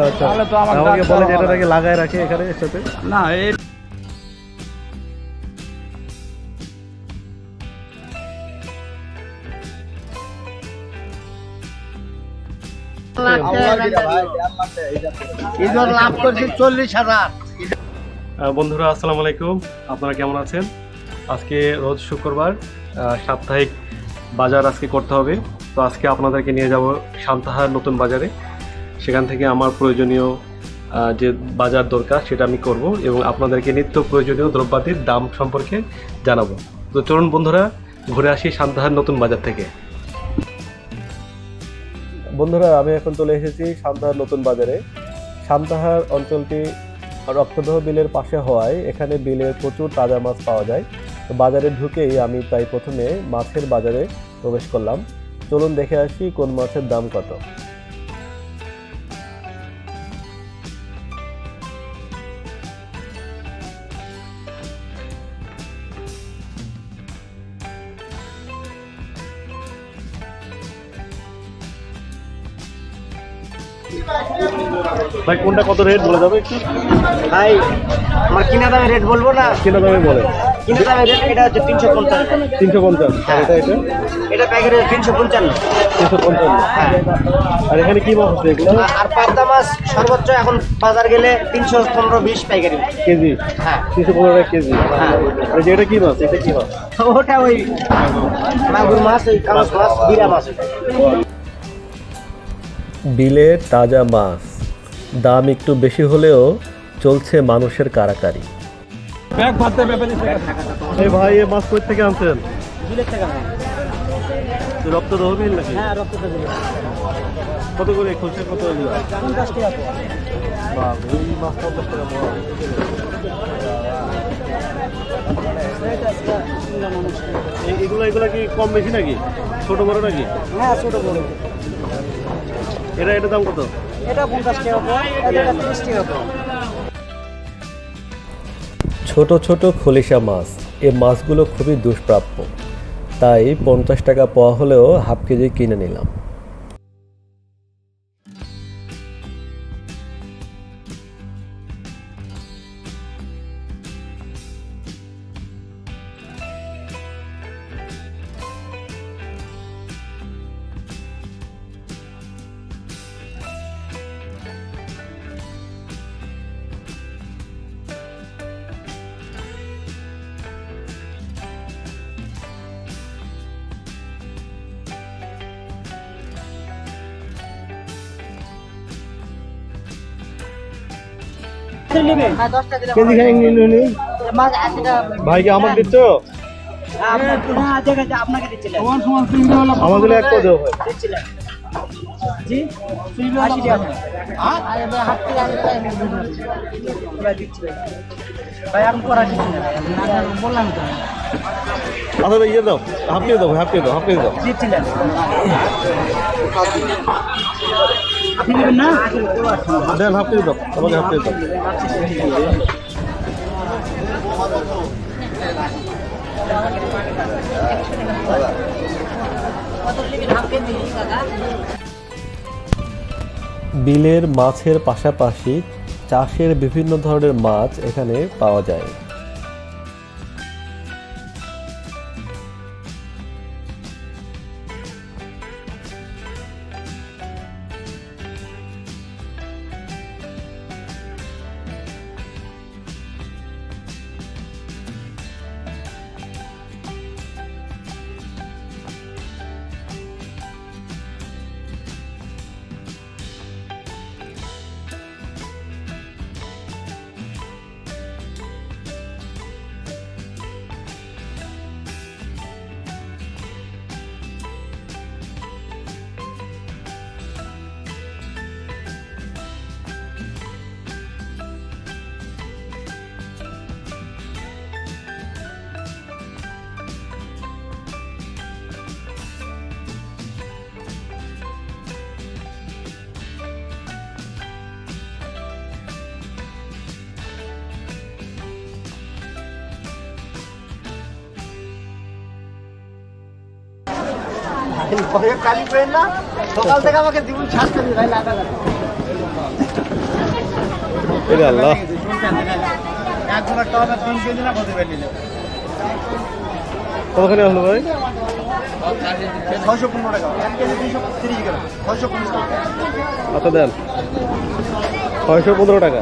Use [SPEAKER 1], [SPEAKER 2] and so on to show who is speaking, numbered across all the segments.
[SPEAKER 1] আচ্ছা।
[SPEAKER 2] তাহলে তো আমার
[SPEAKER 1] আমাকে বলে যে এটা নাকি লাগায় রাখে এখানে এর সাথে।
[SPEAKER 2] না এই
[SPEAKER 3] লাভ করছি চল্লিশ হাজার।
[SPEAKER 1] বন্ধুরা আসসালামু আলাইকুম। আপনারা কেমন আছেন? আজকে রোজ শুক্রবার আহ, সাপ্তাহিক বাজার আজকে করতে হবে। তো আজকে আপনাদেরকে নিয়ে যাব সান্তাহার নতুন বাজারে। সেখান থেকে আমার প্রয়োজনীয় যে বাজার দরকার সেটা আমি করব এবং আপনাদেরকে নিত্য প্রয়োজনীয় দ্রব্যাদির দাম সম্পর্কে জানাব। তো চলুন বন্ধুরা, ঘুরে আসি সান্তাহার নতুন বাজার থেকে। বন্ধুরা, আমি এখন চলে এসেছি সান্তাহার নতুন বাজারে। সান্তাহার অঞ্চলটি রক্তদহ বিলের পাশে হওয়ায় এখানে বিলে প্রচুর তাজা মাছ পাওয়া যায়। বাজারে ঢুকেই আমি তাই প্রথমে মাছের বাজারে প্রবেশ করলাম। চলুন দেখে আসি কোন মাছের দাম কত। ভাই কোনটা কত রেট বলে যাবে একটু?
[SPEAKER 3] ভাই আমার কিনা দামে রেট বলব না?
[SPEAKER 1] কিনা দামে বলে।
[SPEAKER 3] কিনা দামে রেট এটা হচ্ছে তিনশো পঞ্চান্ন
[SPEAKER 1] তিনশো পঞ্চাশ। আর এটা এটা?
[SPEAKER 3] এটা প্যাকেট তিনশো পঞ্চান্ন।
[SPEAKER 1] তিনশো পঞ্চান্ন। আর এখানে কি মাছ আছে এগুলো?
[SPEAKER 3] আর পাবদা মাছ সর্বোচ্চ এখন বাজার গেলে তিনশো পনেরো বিশ পাইকারি
[SPEAKER 1] কেজি?
[SPEAKER 3] হ্যাঁ।
[SPEAKER 1] তিনশো পনেরো টাকা কেজি।
[SPEAKER 3] হ্যাঁ।
[SPEAKER 1] এটা কি মাছ? এটা কি মাছ?
[SPEAKER 3] ওটা ওই মাগুর মাছ ওই কামাস মাছ বিরা মাছ।
[SPEAKER 4] বিলের তাজা মাছ। দাম একটু বেশি হলেও চলছে মানুষের কারাকারি।
[SPEAKER 2] ব্যাগ ভাতে
[SPEAKER 1] এই ভাই এই মাছ কই থেকে আনছেন?
[SPEAKER 3] বিলের টাকা
[SPEAKER 1] রক্ত রহবিল নাকি?
[SPEAKER 3] হ্যাঁ রক্ত
[SPEAKER 1] কত করে খুলছে কত এগুলো
[SPEAKER 3] পঞ্চাশ টাকা
[SPEAKER 1] বাপ, এই মাছ পঞ্চাশ টাকা এগুলো এগুলো কি কম বেশি নাকি? ছোট বড় নাকি?
[SPEAKER 3] হ্যাঁ ছোট বড়।
[SPEAKER 1] এটা এটা দাম কত?
[SPEAKER 3] এটা পঞ্চাশ টাকা এটা তিরিশ টাকা
[SPEAKER 4] ছোট ছোট খলিশা মাছ এ মাছগুলো খুবই দুষ্প্রাপ্য। তাই পঞ্চাশ টাকা পাওয়া হলেও হাফ কেজি কিনে নিলাম।
[SPEAKER 3] টাকা
[SPEAKER 1] ভাই
[SPEAKER 3] দিচ্ছিলেন।
[SPEAKER 1] ভাই
[SPEAKER 3] আমি করা দিচ্ছি না বললাম তো।
[SPEAKER 1] আচ্ছা ভাই ইয়ে দাও। হাফ কেজি দাও হাফ কেজি দাও হাফ কেজি দাও।
[SPEAKER 3] দিচ্ছিলেন।
[SPEAKER 4] বিলের মাছের পাশাপাশি চাষের বিভিন্ন ধরনের মাছ এখানে পাওয়া যায়।
[SPEAKER 3] কালি না সকাল থেকে আমাকে ভাই লাগা
[SPEAKER 1] আল্লাহ কতখানি আসলো ভাই
[SPEAKER 4] ছয়শো পনেরো টাকা এক কেজি দুইশো তিরিশ গ্রাম ছয়শো পনেরো টাকা
[SPEAKER 1] আচ্ছা দেন। ছয়শো পনেরো টাকা।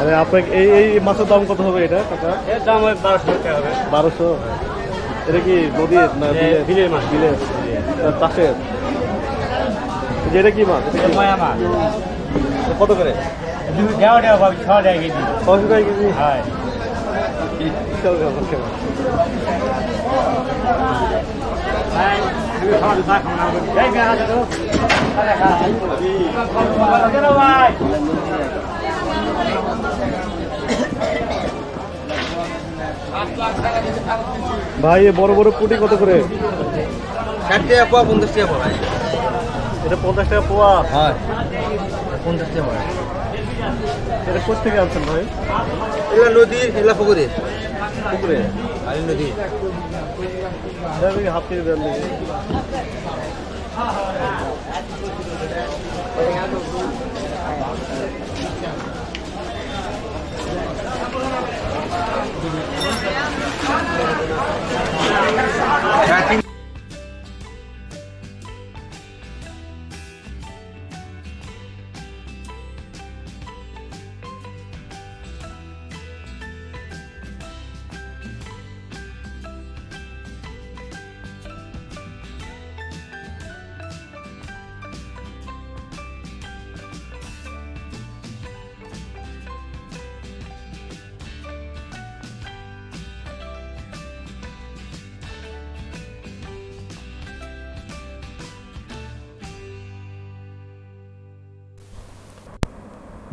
[SPEAKER 1] আরে আপনাকে এই এই মাছের দাম কত হবে এটা কাকা?
[SPEAKER 2] এর দাম ওই বারোশো টাকা হবে।
[SPEAKER 1] বারোশো? এটা কি নদীর না বিলের?
[SPEAKER 2] মাছ।
[SPEAKER 1] বিলের। চাষের এটা কি মাছ?
[SPEAKER 2] মায়া মাছ।
[SPEAKER 1] কত করে?
[SPEAKER 2] দেওয়া দেওয়া পাবি ছ টাকা কেজি।
[SPEAKER 1] ছশো টাকা কেজি?
[SPEAKER 2] হয়।
[SPEAKER 1] কেন? ভাই বড় বড় পুটি কত করে?
[SPEAKER 4] ষাট টাকা পোয়া পঞ্চাশ টাকা পড়া
[SPEAKER 1] এটা পঞ্চাশ টাকা পোয়া?
[SPEAKER 4] হয়। পঞ্চাশ টাকা পড়া
[SPEAKER 1] এটা কোথেকে আনছেন ভাই?
[SPEAKER 4] এগুলা নদীর এগুলা পুকুরে।
[SPEAKER 1] পুকুরে?
[SPEAKER 4] আলি নদী।
[SPEAKER 1] হাত দেন দেখি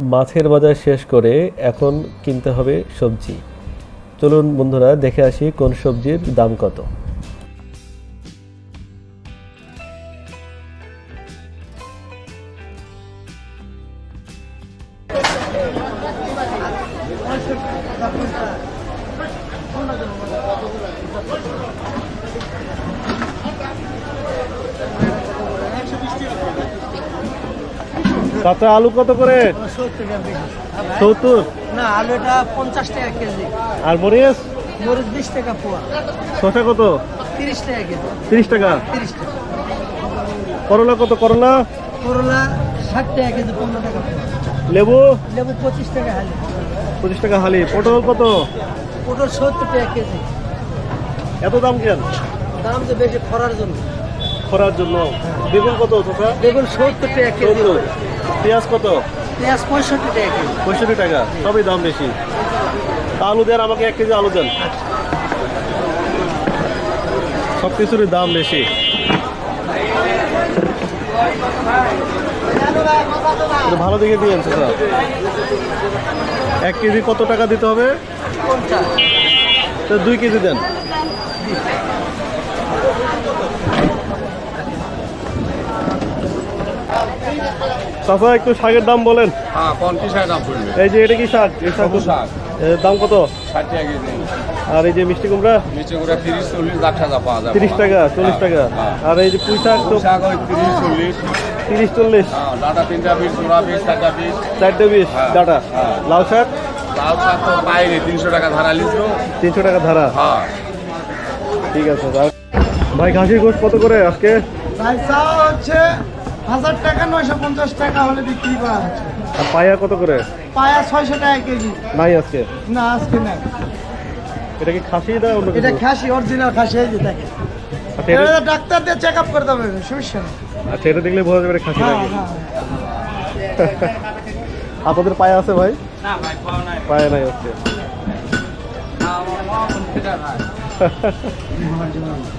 [SPEAKER 5] মাছের বাজার শেষ করে এখন কিনতে হবে সবজি। চলুন বন্ধুরা দেখে আসি কোন সবজির দাম কত।
[SPEAKER 1] কাঁচা আলু কত করে? সত্তর।
[SPEAKER 4] না আলু এটা পঞ্চাশ টাকা কেজি।
[SPEAKER 1] আর মরিচ?
[SPEAKER 4] মরিচ বিশ টাকা পোয়া।
[SPEAKER 1] শশা কত?
[SPEAKER 4] তিরিশ টাকা কেজি।
[SPEAKER 1] তিরিশ টাকা।
[SPEAKER 4] তিরিশ টাকা।
[SPEAKER 1] করলা কত করলা?
[SPEAKER 4] করলা ষাট টাকা কেজি পনেরো টাকা
[SPEAKER 1] লেবু?
[SPEAKER 4] লেবু পঁচিশ টাকা হালি।
[SPEAKER 1] পঁচিশ টাকা হালি। পটল কত?
[SPEAKER 4] পটল সত্তর টাকা কেজি।
[SPEAKER 1] এত দাম কেন?
[SPEAKER 4] দাম তো বেশি খরার জন্য।
[SPEAKER 1] খরার জন্য। বেগুন কত
[SPEAKER 4] বেগুন সত্তর টাকা কেজি।
[SPEAKER 1] পেঁয়াজ কত?
[SPEAKER 4] পেঁয়াজ পঁয়ষট্টি টাকা
[SPEAKER 1] পঁয়ষট্টি টাকা সবই দাম বেশি। আলু দেন আমাকে এক কেজি আলু দেন। সব কিছুরই দাম বেশি। ভালো দেখে দিয়েন চাচা এক কেজি কত টাকা দিতে হবে? তো দুই কেজি দেন। চাচা একটু শাকের দাম বলেন।
[SPEAKER 2] হ্যাঁ
[SPEAKER 1] এই যে এটা কি শাক? এই শাক দাম কত? আর এই যে মিষ্টি কুমড়া?
[SPEAKER 2] তিরিশ চল্লিশ টাকা পাওয়া
[SPEAKER 1] তিরিশ টাকা চল্লিশ টাকা।
[SPEAKER 2] হ্যাঁ।
[SPEAKER 1] আর এই যে পুঁই শাক তো?
[SPEAKER 2] তিরিশ চল্লিশ।
[SPEAKER 1] তিরিশ চল্লিশ।
[SPEAKER 2] হ্যাঁ ডাটা তিনটা পিস পিস চারটা পিস।
[SPEAKER 1] চারটে বিশ
[SPEAKER 2] হ্যাঁ।
[SPEAKER 1] ডাটা।
[SPEAKER 2] হ্যাঁ।
[SPEAKER 1] লাল শাক?
[SPEAKER 2] লাল শাক তো পাইনি তিনশো টাকা ধারা লিখলো।
[SPEAKER 1] তিনশো টাকা ধারা?
[SPEAKER 2] হ্যাঁ।
[SPEAKER 1] ঠিক আছে ভাই ঘাসির গোশ কত করে আজকে?
[SPEAKER 4] হচ্ছে হাজার টাকা নয়শো পঞ্চাশ টাকা হলে বিক্রি করা হচ্ছে।
[SPEAKER 1] আর পায়া কত করে?
[SPEAKER 4] পায়া ছয়শো টাকা কেজি।
[SPEAKER 1] নাই আজকে?
[SPEAKER 4] না আজকে না
[SPEAKER 1] এটা কি খাসি না অন্য
[SPEAKER 4] এটা খাসি অরিজিনাল খাসি এই যে দেখেন।
[SPEAKER 1] আচ্ছা এটা
[SPEAKER 4] এটা ডাক্তার দিয়ে চেক আপ করতে হবে সমস্যা নেই।
[SPEAKER 1] আচ্ছা এটা দেখলে বোঝা যাবে এটা খাসি
[SPEAKER 4] হ্যাঁ
[SPEAKER 1] নাকি?
[SPEAKER 4] হ্যাঁ।
[SPEAKER 1] আপনাদের পায়া আছে ভাই?
[SPEAKER 2] না ভাই পাওয়া নাই।
[SPEAKER 1] পায়া নাই আজকে।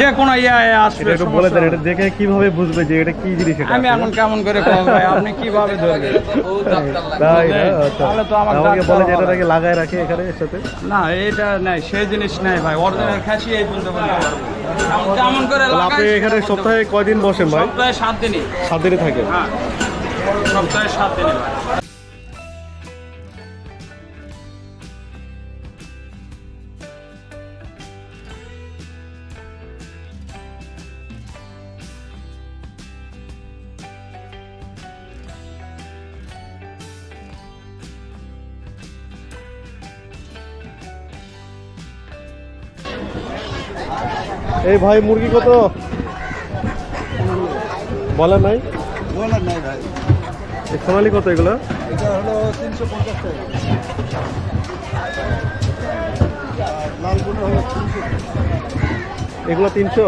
[SPEAKER 2] যে কোনো ইয়ে আসবে
[SPEAKER 1] একটু বলে দেন এটা দেখে কীভাবে বুঝবে যে এটা কি জিনিস এটা?
[SPEAKER 2] আমি এখন কেমন করে কম ভাই আপনি কীভাবে ধরবেন?
[SPEAKER 1] তাই
[SPEAKER 2] তাহলে তো আমার
[SPEAKER 1] আমাকে বলে যে এটা নাকি লাগায় রাখে এখানে সাথে?
[SPEAKER 2] না এটা নাই সেই জিনিস নাই ভাই অরিজিনাল খাসি এই বলতে কেমন করে
[SPEAKER 1] আপনি এখানে সপ্তাহে কয়দিন বসেন ভাই?
[SPEAKER 2] সপ্তাহে সাত দিনই।
[SPEAKER 1] সাত দিনে থাকেন
[SPEAKER 2] হ্যাঁ সপ্তাহে সাত দিনই।
[SPEAKER 1] এই ভাই মুরগি কত? বলেন নাই?
[SPEAKER 6] বলার নাই ভাই।
[SPEAKER 1] সোনালি কত এগুলো?
[SPEAKER 6] এটা হলো তিনশো পঞ্চাশ টাকা। লালগুলো হলো তিনশো।
[SPEAKER 1] এগুলো তিনশো।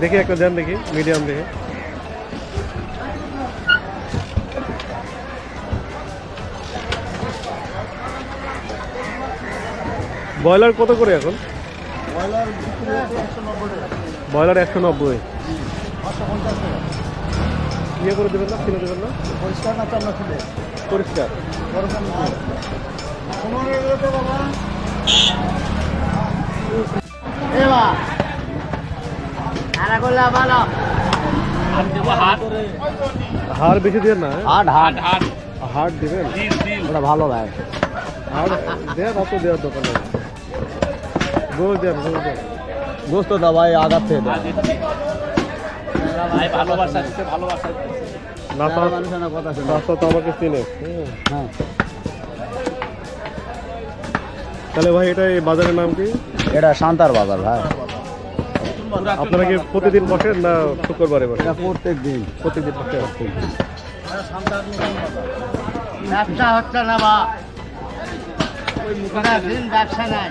[SPEAKER 1] দেখি একটা দেন দেখি মিডিয়াম দেখে। ব্রয়লার কত করে এখন?
[SPEAKER 6] ব্রয়লার একশো নব্বই
[SPEAKER 1] ইয়ে করে দেবেন না কিনে দেবেন না?
[SPEAKER 6] পরিষ্কার না চামড়া খুলে?
[SPEAKER 1] পরিষ্কার।
[SPEAKER 6] হয়ে
[SPEAKER 1] হাড় বেশি দিয়ে না
[SPEAKER 7] হাট হাট হাট
[SPEAKER 1] হাড় দিবেন?
[SPEAKER 7] ভালো ভাই।
[SPEAKER 1] হাড় দেন অত দেওয়ার দোকানে গোল দেন গোল দেন।
[SPEAKER 7] গোস্ত দা ভাই আগার থেকে
[SPEAKER 2] ভাই ভালোবাসা দিতে ভালোবাসা
[SPEAKER 1] নাতা
[SPEAKER 7] কথা শুনে।
[SPEAKER 1] তো আমাকে চিনে।
[SPEAKER 7] হ্যাঁ।
[SPEAKER 1] তাহলে ভাই এটা এই বাজারের নাম কি?
[SPEAKER 7] এটা শান্তার বাজার ভাই।
[SPEAKER 1] আপনারা কি প্রতিদিন বসেন না শুক্রবারে বসেন?
[SPEAKER 7] প্রত্যেক দিন
[SPEAKER 1] প্রতিদিন বসে
[SPEAKER 7] ব্যবসা হচ্ছে না বা ব্যবসা নাই।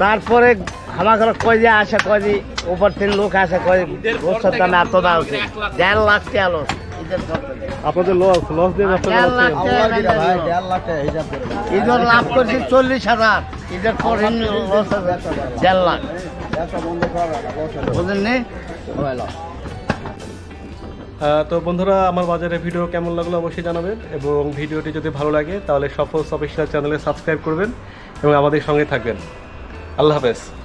[SPEAKER 7] তারপরে আমার ঘরে কয় যে আসে কয় উপর থেকে লোক আসে কয় দামে এত দাম আছে। দেড় লাখ টাকা লস।
[SPEAKER 1] আপনাদের লস লস দিয়ে
[SPEAKER 7] ঈদের লাভ করছি চল্লিশ হাজার। ঈদের পর লস হবে। দেড় লাখ। বুঝলেন নি
[SPEAKER 1] তো বন্ধুরা আমার বাজারে ভিডিও কেমন লাগল অবশ্যই জানাবেন এবং ভিডিওটি যদি ভালো লাগে তাহলে সফল অফিসিয়াল চ্যানেলে সাবস্ক্রাইব করবেন। এবং আমাদের সঙ্গে থাকবেন। আল্লাহ হাফেজ।